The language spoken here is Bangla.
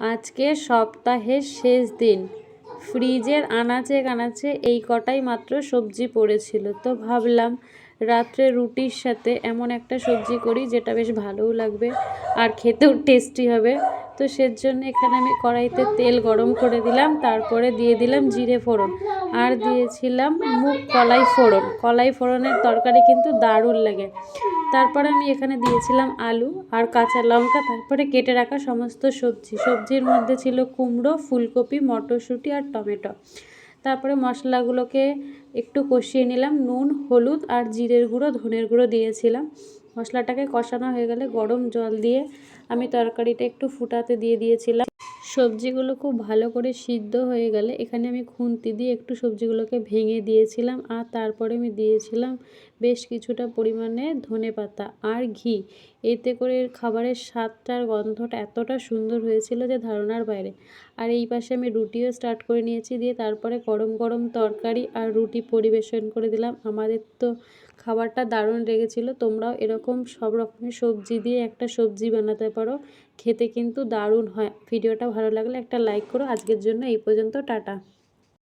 আজকে সপ্তাহের শেষ দিন। ফ্রিজের আনাচে কানাচে এই কটাই মাত্র সবজি পড়েছিল। তো ভাবলাম রাত্রে রুটির সাথে এমন একটা সবজি করি, যেটা বেশ ভালোও লাগবে আর খেতেও টেস্টি হবে। তো সের জন্য এখানে আমি কড়াইতে তেল গরম করে দিলাম, তারপরে দিয়ে দিলাম জিরে ফোড়ন। আর দিয়েছিলাম মুগ কলাই ফোড়ন। কলাই ফোড়নের তরকারি কিন্তু দারুণ লাগে। তারপরে আমি এখানে দিয়েছিলাম আলু আর কাঁচা লঙ্কা, তারপরে কেটে রাখা সমস্ত সবজি। সবজির মধ্যে ছিল কুমড়ো, ফুলকপি, মটরশুঁটি আর টমেটো। তারপরে মশলাগুলোকে একটু কষিয়ে নিলাম, নুন, হলুদ আর জিরের গুঁড়ো, ধনের গুঁড়ো দিয়েছিলাম। মশলাটাকে কষানো হয়ে গেলে গরম জল দিয়ে আমি তরকারিটা একটু ফুটাতে দিয়ে দিয়েছিলাম। সবজিগুলো খুব ভালো করে সিদ্ধ হয়ে গেলে এখানে আমি খুন্তি দিয়ে একটু সবজিগুলোকে ভেঙে দিয়েছিলাম আর তারপরে আমি দিয়েছিলাম বেশ কিছুটা পরিমাণে ধনে পাতা আর ঘি। এতে করে খাবারের স্বাদটার গন্ধটা এতটা সুন্দর হয়েছিল যে ধারণার বাইরে। আর এই পাশে আমি রুটিও স্টার্ট করে নিয়েছি দিয়ে তারপরে গরম গরম তরকারি আর রুটি পরিবেশন করে দিলাম। আমাদের তো খাবারটা দারুণ লেগেছিল, তোমরাও এরকম সব রকমের সবজি দিয়ে একটা সবজি বানাতে পারো। খেতে কিন্তু দারুণ হয়। ভিডিওটা ভালো লাগলে একটা লাইক করো। আজকের জন্য এই পর্যন্ত, টাটা।